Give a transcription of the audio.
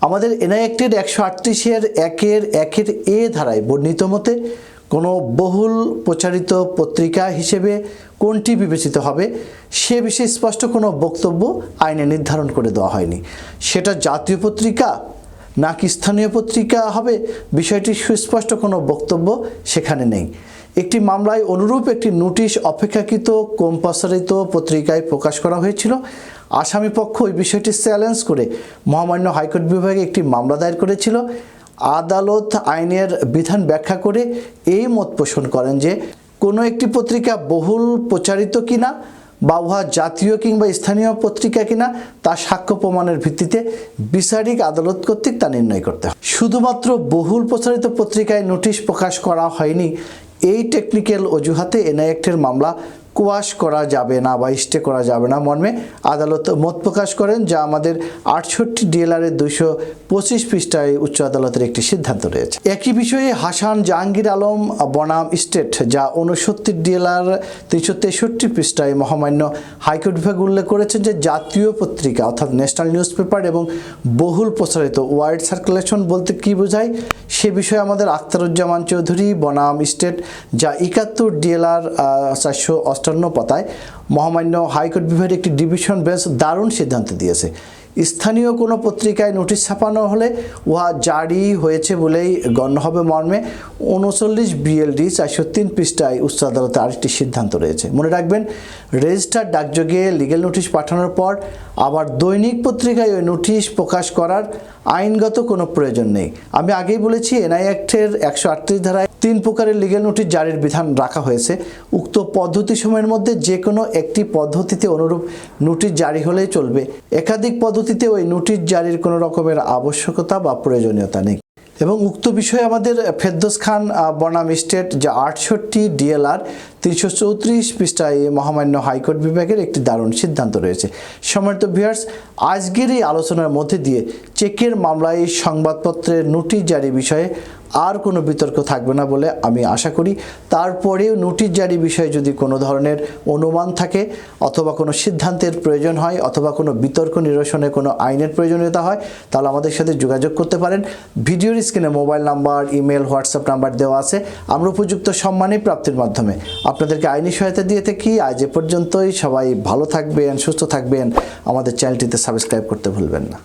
আমাদের এনআই অ্যাক্টের একশো আটত্রিশের একের একের এ ধারায় বর্ণিত মতে, কোনো বহুল প্রচারিত পত্রিকা হিসেবে কোনটি বিবেচিত হবে, সে বিষয়ে স্পষ্ট কোনো বক্তব্য আইনে নির্ধারণ করে দেওয়া হয়নি। সেটা জাতীয় পত্রিকা নাকি স্থানীয় পত্রিকা হবে, বিষয়টি সুস্পষ্ট কোনো বক্তব্য সেখানে নেই। একটি মামলায় অনুরূপ একটি নোটিশ অপেক্ষাকৃত কম প্রসারিত পত্রিকায় প্রকাশ করা হয়েছিল। আসামি পক্ষ ওই বিষয়টি চ্যালেঞ্জ করে মহামান্য হাইকোর্ট বিভাগে একটি মামলা দায়ের করেছিল। আদালত আইনের বিধান ব্যাখ্যা করে এই মত পোষণ করেন যে, কোনো একটি পত্রিকা বহুল প্রচারিত কিনা বা উহা জাতীয় কিংবা স্থানীয় পত্রিকা কিনা, তা সাক্ষ্য প্রমাণের ভিত্তিতে বিচারিক আদালত কর্তৃক তা নির্ণয় করতে হয়। শুধুমাত্র বহুল প্রচারিত পত্রিকায় নোটিশ প্রকাশ করা হয়নি। এই টেকনিক্যাল অজুহাতে এনআই অ্যাক্টের মামলা কোয়াশ করা যাবে না বা স্টে করা যাবে না। মর্মে আদালত মত প্রকাশ করেন যা আমাদের আটষট্টি ডিএলআরের দুইশো পঁচিশ পৃষ্ঠায় উচ্চ আদালতের একটি সিদ্ধান্ত রয়েছে। একই বিষয়ে হাসান জাহাঙ্গীর আলম বনাম স্টেট, যা উনসত্তর ডিএলআর তিনশো তেষট্টি পৃষ্ঠায় মহামান্য হাইকোর্ট বিভাগ উল্লেখ করেছেন যে জাতীয় পত্রিকা অর্থাৎ ন্যাশনাল নিউজ পেপার এবং বহুল প্রচারিত ওয়াইড সার্কুলেশন বলতে কি বোঝায়? সে বিষয়ে আমাদের আখতারুজ্জামান চৌধুরী, বনাম স্টেট, যা একাত্তর ডিএলআর চারশো অষ্টান্ন পাতায় মহামান্য হাইকোর্ট বিভাগের একটি ডিভিশন বেঞ্চ দারুণ সিদ্ধান্ত দিয়েছে। স্থানীয় কোনো পত্রিকায় নোটিশ ছাপানো হলে উহা জারি হয়েছে বলেই গণ্য হবে মর্মে। উনচল্লিশ বিএলডি চারশো তিন পৃষ্ঠায় উচ্চ আদালতে আরেকটি সিদ্ধান্ত রয়েছে। মনে রাখবেন, রেজিস্টার ডাকযোগে লিগেল নোটিশ পাঠানোর পর আবার দৈনিক পত্রিকায় ওই নোটিশ প্রকাশ করার আইনগত কোনো প্রয়োজন নেই। আমি আগেই বলেছি, এনআই অ্যাক্টের একশো আটত্রিশ ধারায় তিন প্রকারের লিগেল নোটিশ জারির বিধান রাখা হয়েছে। উক্ত পদ্ধতি সময়ের মধ্যে যে কোনো একটি পদ্ধতিতে অনুরূপ নোটিশ জারি হলেই চলবে। একাধিক পদ্ধতিতে ওই নোটিশ জারির কোনো রকমের আবশ্যকতা বা প্রয়োজনীয়তা নেই। এবং উক্ত বিষয়ে আমাদের ফেরদোস খান বনাম স্টেট, যা আটষট্টি ডিএলআর তিনশো চৌত্রিশ পৃষ্ঠায় মহামান্য হাইকোর্ট বিভাগের একটি দারুণ সিদ্ধান্ত রয়েছে। সম্মানিত ভিয়ার্স আজকের এই আলোচনার মধ্যে দিয়ে চেকের মামলায় সংবাদপত্রের নোটিশ জারি বিষয়ে আর কোনো বিতর্ক থাকবে না বলে আমি আশা করি। তারপরেও নোটিশ জারি বিষয়ে যদি কোনো ধরনের অনুমান থাকে অথবা কোনো সিদ্ধান্তের প্রয়োজন হয় অথবা কোনো বিতর্ক নিরসনে কোনো আইনের প্রয়োজনীয়তা হয়, তাহলে আমাদের সাথে যোগাযোগ করতে পারেন। ভিডিওর স্ক্রিনে mobile number, email, WhatsApp number দেওয়া আছে। আমরা উপযুক্ত সম্মানে প্রাপ্তির মাধ্যমে আপনাদেরকে আইনি সহায়তা দিয়ে থাকি। আজ এ পর্যন্তই। সবাই ভালো থাকবেন, সুস্থ থাকবেন। আমাদের চ্যানেলটিতে সাবস্ক্রাইব করতে ভুলবেন না।